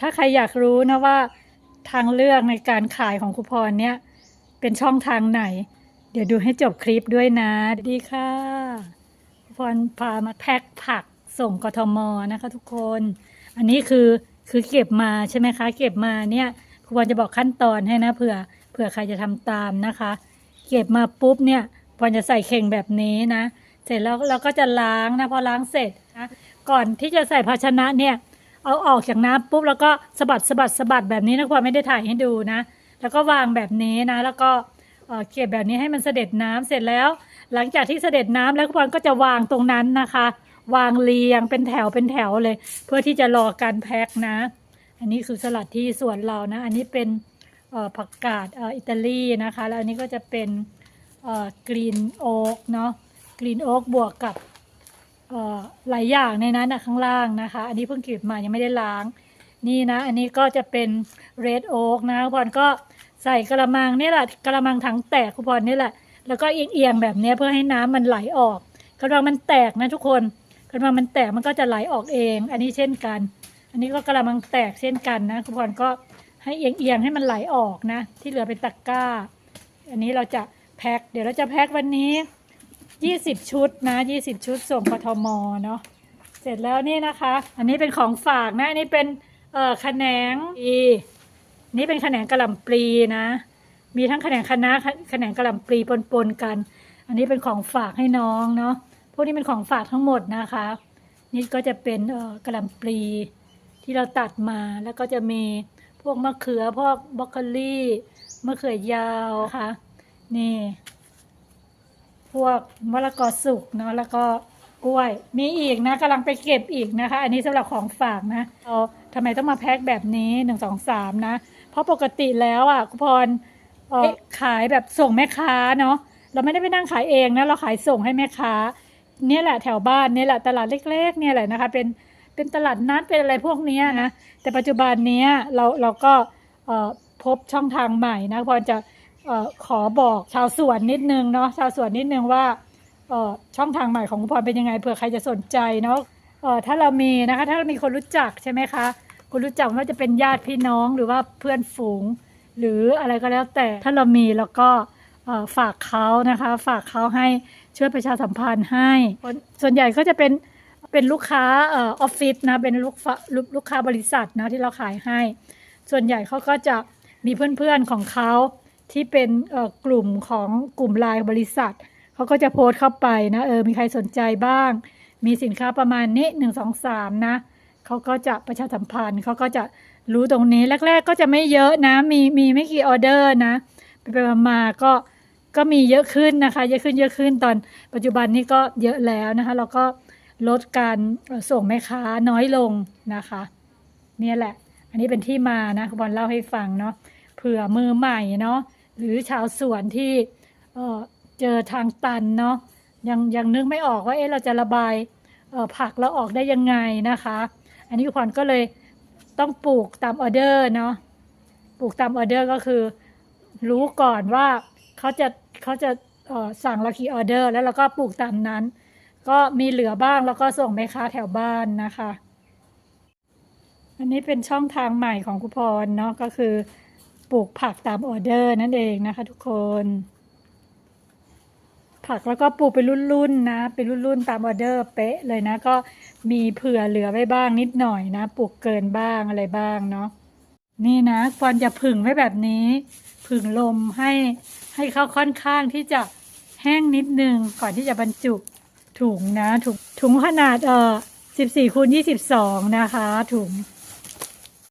ถ้าใครอยากรู้นะว่าทางเลือกในการขายของครูพรเนี่ยเป็นช่องทางไหน เดี๋ยวดูให้จบคลิปด้วยนะ ดีค่ะครูพรพามาแพ็คผักส่งกทมนะคะทุกคน อันนี้คือคือเก็บมาใช่ไหมคะ เก็บมาเนี่ยครูพรจะบอกขั้นตอนให้นะเผื่อเผื่อใครจะทำตามนะคะ เก็บมาปุ๊บเนี่ยพรจะใส่เข่งแบบนี้นะ เสร็จแล้วเราก็จะล้างนะพอล้างเสร็จนะก่อนที่จะใส่ภาชนะเนี่ย เอาออกจากน้ำปุ๊บแล้วก็สะบัดสะบัดสะบัดแบบนี้นะพรไม่ได้ถ่ายให้ดูนะ แล้วก็วางแบบนี้นะ แล้วก็เก็บแบบนี้ให้มันเสด็จน้ำเสร็จแล้ว หลังจากที่เสด็จน้ำแล้วพรก็จะวางตรงนั้นนะคะ วางเรียงเป็นแถวเป็นแถวเลย เพื่อที่จะรอการแพ็คนะ อันนี้คือสลัดที่สวนเรานะ อันนี้เป็นผักกาดอิตาลีนะคะ แล้วอันนี้ก็จะเป็นกรีนโอ๊กเนาะกรีนโอ๊กบวกกับ หลายอย่างในนั้นนะข้างล่างนะคะ อันนี้เพิ่งเก็บมายังไม่ได้ล้าง นี่นะ อันนี้ก็จะเป็นเรดโอ๊กนะคุณพรก็ใส่กระมังนี่แหละกระมังถังแตกคุณพรนี่แหละ แล้วก็เอียงๆแบบนี้เพื่อให้น้ำมันไหลออกกระมังมันแตกนะทุกคนกระมังมันแตกมันก็จะไหลออกเอง อันนี้เช่นกัน อันนี้ก็กระมังแตกเช่นกันนะคุณพรก็ให้เอียงๆให้มันไหลออกนะ ที่เหลือเป็นตะกร้า อันนี้เราจะแพ็คเดี๋ยวเราจะแพ็ควันนี้ 20ชุดนะ20ชุดส่งกทมเนาะเสร็จแล้วนี่นะคะ อันนี้เป็นของฝากนะ อันนี้เป็นเอ่อขนงอีนี่เป็นขนงกระหล่ำปลีนะ มีทั้งขนงคณะน้าขนงกระหล่ำปลีปนๆกัน อันนี้เป็นของฝากให้น้องเนาะพวกนี้เป็นของฝากทั้งหมดนะคะ นี่ก็จะเป็นเอ่อกระหล่ำปลีที่เราตัดมาแล้วก็จะมีพวกมะเขือพวกบรอกโคลี่มะเขือยาวค่ะนี่ พวกมะละกอสุกเนาะแล้วก็กล้วย มีอีกนะกำลังไปเก็บอีกนะคะ อันนี้สำหรับของฝากนะเอาทำไมต้องมาแพ็คแบบนี้หนึ่งสองสามนะ เพราะปกติแล้วอะคุณพรเอ่อขายแบบส่งแม่ค้าเนาะเราไม่ได้ไปนั่งขายเองนะเราขายส่งให้แม่ค้า เนี่ยแหละแถวบ้านเนี่ยแหละตลาดเล็ก ๆ เนี่ยแหละนะคะ เป็นเป็นตลาดนัดเป็นอะไรพวกเนี้ยนะแต่ปัจจุบันเนี้ยเราเราก็เอ่อพบช่องทางใหม่นะพรจะเออขอบอกชาวสวนนิดนึงเนาะชาวสวนนิดนึงว่าออช่องทางใหม่ของคุณพรเป็นยังไงเผื่อใครจะสนใจเนาะออถ้าเรามีนะคะ ถ้าเรามีคนรู้จักใช่ไหมคะคนรู้จักไม่ว่าจะเป็นญาติพี่น้องหรือว่าเพื่อนฝูง หรืออะไรก็แล้วแต่ถ้าเรามีแล้วก็ฝากเขานะคะ ฝากเขาให้ช่วยประชาสัมพันธ์ให้ ส่วนใหญ่ก็จะเป็นเป็นลูกค้าออฟฟิศนะเป็นลูกลูกลูกค้าบริษัทนะที่เราขายให้ ส่วนใหญ่เขาก็จะมีเพื่อนๆของเขา ที่เป็นกลุ่มของกลุ่มไลน์บริษัทเขาก็จะโพสต์เข้าไปนะเออมีใครสนใจบ้าง มีสินค้าประมาณนี้หนึ่งสองสามนะเขาก็จะประชาสัมพันธ์เขาก็จะรู้ตรงนี้แรก ๆ ก็จะไม่เยอะนะ มีมีไม่กี่ออเดอร์นะไปไปๆมาๆก็ก็มีเยอะขึ้นนะคะ เยอะขึ้นเยอะขึ้นตอนปัจจุบันนี้ก็เยอะแล้วนะคะเราก็ลดการส่งแม่ค้าน้อยลงนะคะ เนี่ยแหละ อันนี้เป็นที่มานะคุณบอลเล่าให้ฟังเนาะเผื่อมือใหม่เนาะ หรือชาวสวนที่เเจอทางตันเนาะยังยังนึกไม่ออกว่าเอ๊ะเราจะระบายผักเราออกได้ยังไงนะคะ อันนี้คุณพรก็เลยต้องปลูกตามออเดอร์เนาะปลูกตามออเดอร์ก็คือ รู้ก่อนว่าเขาจะเขาจะสั่งเรากี่ออเดอร์ แล้วเราก็ปลูกตามนั้น ก็มีเหลือบ้างแล้วก็ส่งแม่ค้าแถวบ้านนะคะ อันนี้เป็นช่องทางใหม่ของคุพรเนาะก็คือ ปลูกผักตามออเดอร์นั่นเองนะคะ ทุกคน ผักแล้วก็ปลูกเป็นรุ่นๆนะ เป็นรุ่นๆตามออเดอร์เป๊ะเลยนะ ก็มีเผื่อเหลือไว้บ้างนิดหน่อยนะ ปลูกเกินบ้างอะไรบ้างเนาะนี่นะควรจะผึ่งไว้แบบนี้ ผึ่งลมให้ให้เขาค่อนข้างที่จะแห้งนิดนึงก่อนที่จะบรรจุถุงนะถุงถุงขนาดเอ่อ14คูณ22 นะคะ ถุง